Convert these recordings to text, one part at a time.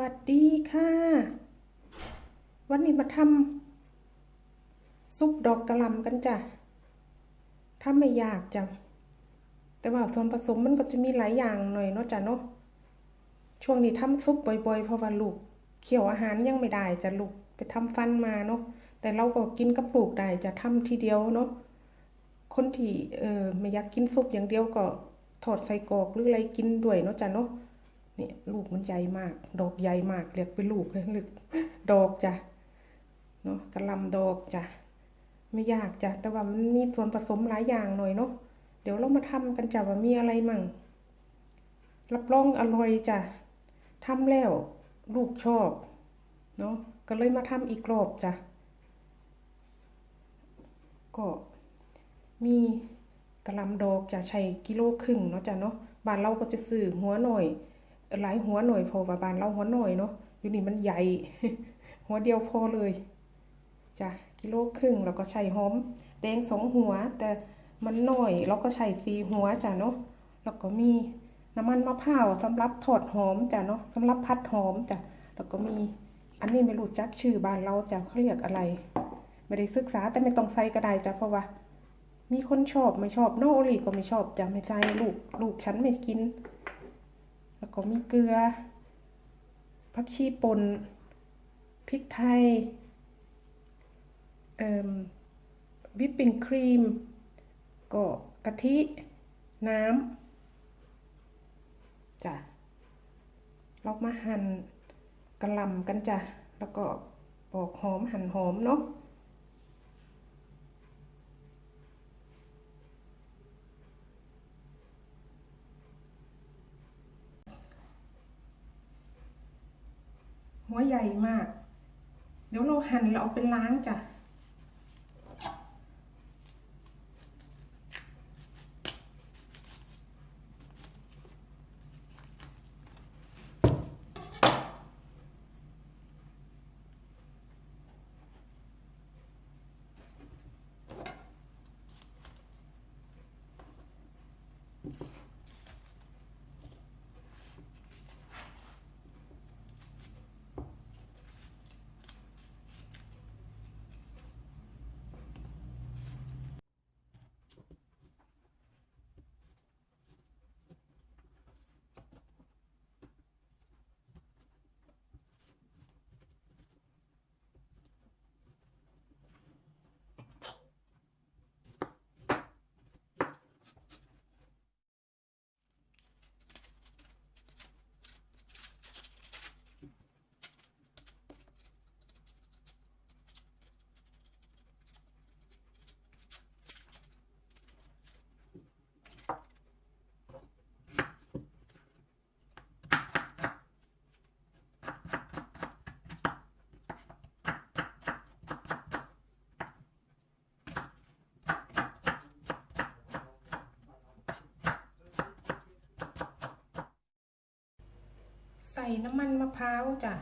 วัสดีค่ะ วันนี้มาทำซุปดอกกระหล่ำกันจ้ะถ้าไม่ยากจ้ะ แต่ว่าส่วนผสมมันก็จะมีหลายอย่างหน่อยเนาะจ้ะเนาะ ช่วงนี้ทำซุปบ่อยๆ เพราะว่าลูกเคี่ยวอาหารยังไม่ได้จ้ะลูกไปทำฟันมาเนาะ แต่เราก็กินกับลูกได้จะทำทีเดียวเนาะ คนที่เออไม่อยากกินซุปอย่างเดียวก็ทอดใส่กอกหรืออะไรกินด้วยเนาะจ้ะเนาะ นี่ยลูกมันใหญ่มาก ดอกใหญ่มาก เรียกเป็นลูกเลยลึกดอกจ้ะเนาะกระลำดอกจ้ะไม่ยากจ้ะแต่ว่ามันมีส่วนผสมหลายอย่างหน่อยเนาะเดี๋ยวเรามาทำกันจ้ะว่ามีอะไรมั่งรับรองอร่อยจ้ะทำแล้ว ลูกชอบเนาะก็เลยมาทำอีกรอบจ้ะก็มีกระลำดอกจะใช้กิโลครึ่งเนาะจ้ะเนาะบ้านเราก็จะซื้อหัวหน่อย หลายหัวหน่อยพอว่าบานเราหัวหน่อยเนาะอยู่นี่มันใหญ่ หัวเดียวพอเลยจ้ะกิโลครึ่งแล้วก็ใช้หอม แดงสองหัว แต่มันหน่อยเราก็ใช้สีหัวจ้ะเนาะแล้วก็มีน้ำมันมะพร้าวสำหรับทอดหอมจ้ะเนาะสำหรับพัดหอมจ้ะแล้วก็มีอันนี้ไม่รู้จักชื่อบ้านเราจ้ะเขาเรียกอะไร ไม่ได้ศึกษาแต่ไม่ต้องใส่ก็ได้จ้ะเพราะว่า มีคนชอบไม่ชอบโนโอลีก็ไม่ชอบจ้ะไม่ใส่ลูกลูกฉันไม่กิน แล้วก็มีเกลือผักชีป่นพริกไทยวิปปิ้งครีมก็กะทิ น้ำจ้ะเรามาหั่นกระลำกันจ้ะ แล้วก็ปอกหอมหั่นหอมเนาะ หัวใหญ่มาก เดี๋ยวเราหั่นเราเอาไปล้างจ้ะ ใส่น้ำมันมะพร้าวจ้ะ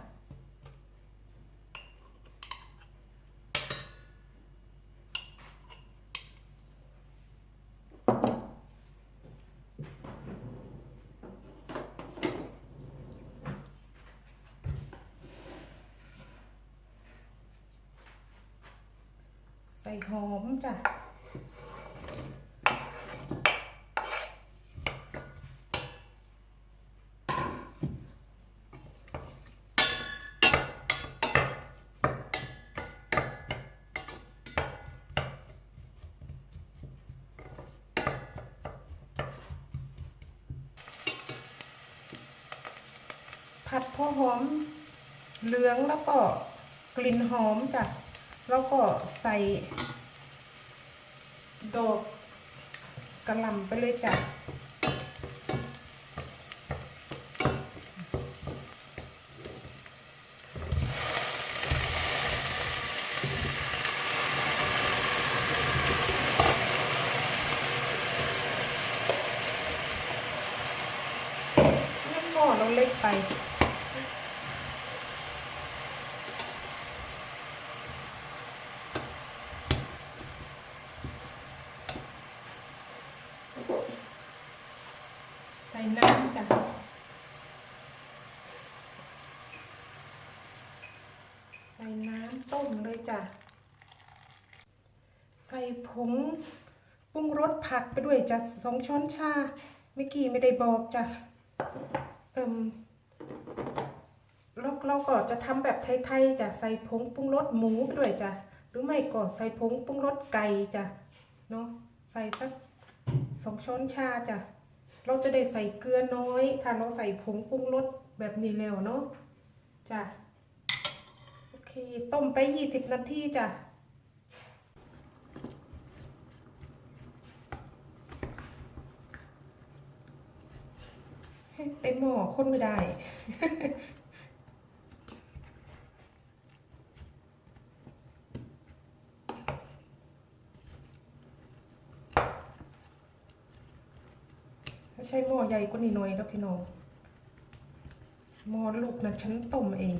ใส่หอมจ้ะ ผัดพอหอมเหลืองแล้วก็กลิ่นหอมจ้ะแล้วก็ใส่ดอกกระหล่ำไปเลยจ้ะน้ำหม้อเราเล็กไป ใส่น้ำจ้ะใส่น้ำต้มเลยจ้ะ ใส่ผงปรุงรสผักไปด้วยจ้ะสองช้อนชาเมื่อกี้ไม่ได้บอกจ้ะเอิ่มแล้วเราก็จะทำแบบไทยๆจ้ะใส่ผงปรุงรสหมูไปด้วยจ้ะหรือไม่ก็ใส่ผงปรุงรสไก่จ้ะเนาะใส่สักสองช้อนชาจ้ะ เราจะได้ใส่เกลือน้อยถ้าเราใส่ผงปรุงรสแบบนี้แล้วเนาะจ้ะโอเคต้มไปยี่สิบนาทีจ้ะให้เต็มหม้อคนไม่ได้ ใช่หม้อใหญ่กว่านี้หน่อยแล้วพี่น้องหม้อลูกนะฉันต้มเอง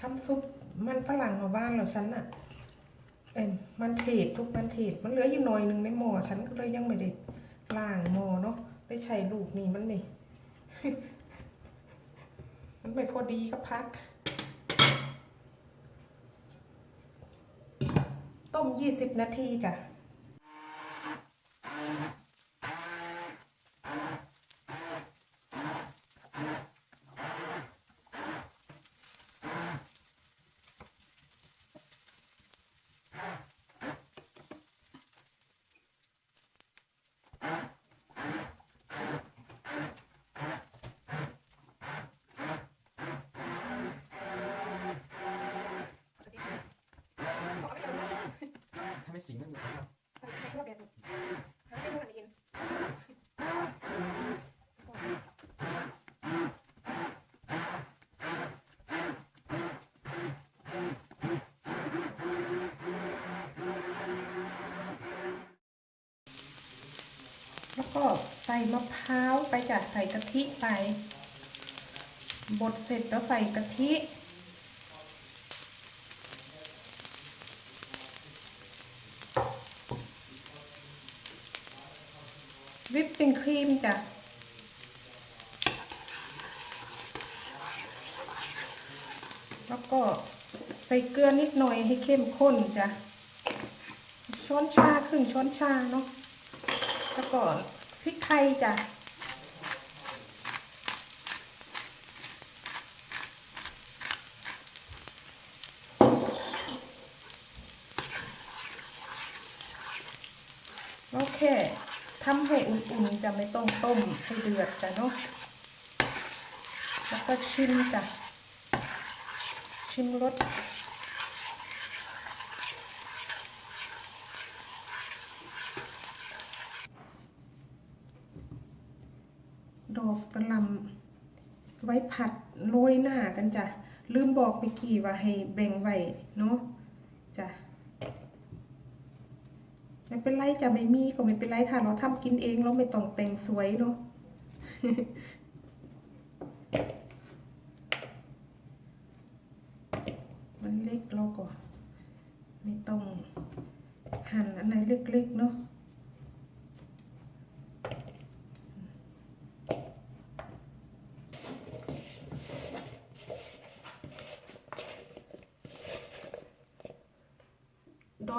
ทำซุปมันฝรั่งมาบ้านแล้วฉันน่ะเอ็มมันเทศทุกมันเทศมันเหลืออยู่หน่อยหนึ่งในหม้อฉันก็เลยยังไม่ได้ล้างหม้อเนาะได้ใช้ลูกนี่มันนี่มันไม่พอดีกับพัก ต้มยี่สิบนาทีจ้ะ ถ้าไม่สิงไม่มีครับแล้วก็ใส่มะพร้าวไปจ้ะใส่กะทิไป บดเสร็จแล้วใส่กะทิ วิปปิ้ง ครีมจ้ะแล้วก็ใส่เกลือนิดหน่อยให้เข้มข้นจ้ะช้อนชาครึ่งช้อนชาเนาะแล้วก็พริกไทยจ้ะโอเค ทำให้อุ่นๆจะไม่ต้องต้มให้เดือดจ้ะเนาะแล้วก็ชิมจ้ะชิมรสดอกกระลำไว้ผัดโรยหน้ากันจ้ะลืมบอกเมื่อกี้ว่าให้แบ่งไว้เนาะจ้ะ ไม่เป็นไรจะไม่มีก็ไม่เป็นไรถ้าเราทำกินเองเราไม่ต้องแต่งสวยเนาะมันเล็กเราก็ไม่ต้องหั่นอันไหนเล็กๆเนาะ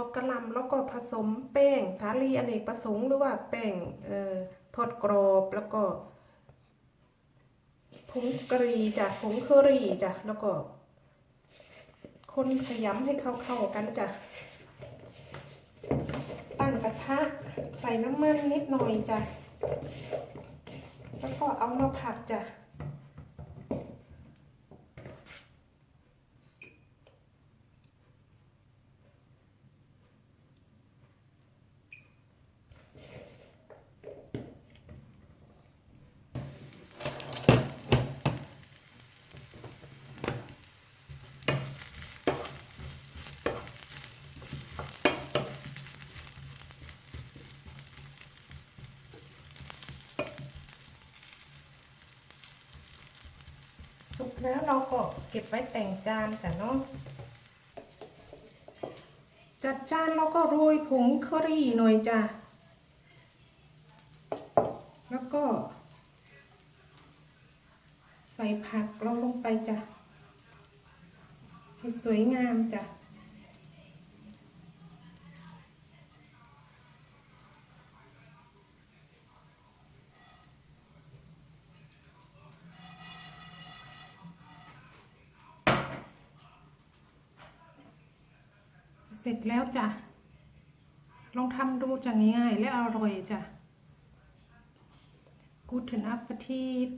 กกระลำแล้วก็ผสมแป้งสาลีอเนกประสงค์หรือว่าแป้งเอ่อทอดกรอบแล้วก็ผงกะหรี่จ้ะผงเคอรี่จ้ะแล้วก็ คนขยำให้เข้าๆกันจ้ะตั้งกระทะใส่น้ำมันนิดหน่อยจ้ะแล้วก็เอามาผัดจ้ะ สุก แล้วเราก็เก็บไว้แต่งจานจ้ะเนาะจัดจานเราก็โรยผงเคอรี่หน่อยจ้ะแล้วก็ ใส่ผักเราลงไปจ้ะใส่ให้สวยงามจ้ะ เสร็จแล้วจ้ะ ลองทำดูจะง่ายๆและอร่อยจ้ะ Guten Appetit